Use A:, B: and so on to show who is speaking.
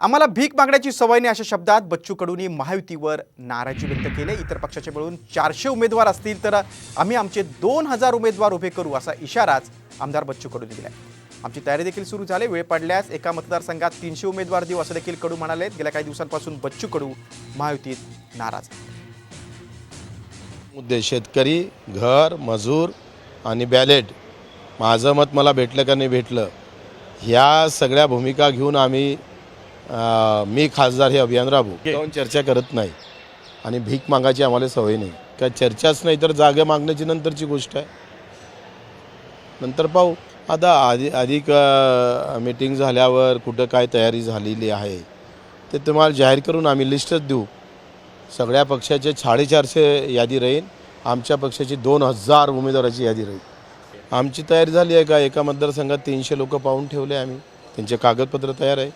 A: आम्हाला भीक मागण्याची सवय नाही अशा शब्दात बच्चू कडूंनी महायुतीवर नाराजी व्यक्त केली. इतर पक्षाचे मिळून चारशे उमेदवार असतील तर आम्ही आमचे दोन हजार उमेदवार उभे करू असा इशाराच आमदार बच्चू कडूंनी दिला आमची तयारी देखील सुरू झाली. वेळ पडल्यास एका मतदारसंघात तीनशे उमेदवार देऊ असं देखील कडू म्हणाले गेल्या काही दिवसांपासून बच्चू कडू महायुतीत नाराज.
B: मुद्दे शेतकरी घर मजूर आणि बॅलेट. माझं मत मला भेटलं का नाही भेटलं ह्या सगळ्या भूमिका घेऊन आम्ही मी खासदार हे अभियान राबू. जाऊन चर्चा करत नाही. आणि भीक मागायची आम्हाला सवय नाही. काय चर्चाच नाही तर जागा मागण्याची नंतरची गोष्ट आहे. नंतर पाहू. आता आधी अधिक मीटिंग झाल्यावर कुठं काय तयारी झालेली आहे ते तुम्हाला जाहीर करून आम्ही लिस्टच देऊ. सगळ्या पक्षाचे साडेचारशे यादी राहील आमच्या पक्षाची दोन हजार उमेदवाराची यादी राहील. आमची तयारी झाली आहे का? एका मतदारसंघात तीनशे लोक पाहून ठेवले आम्ही. त्यांचे कागदपत्र तयार आहे.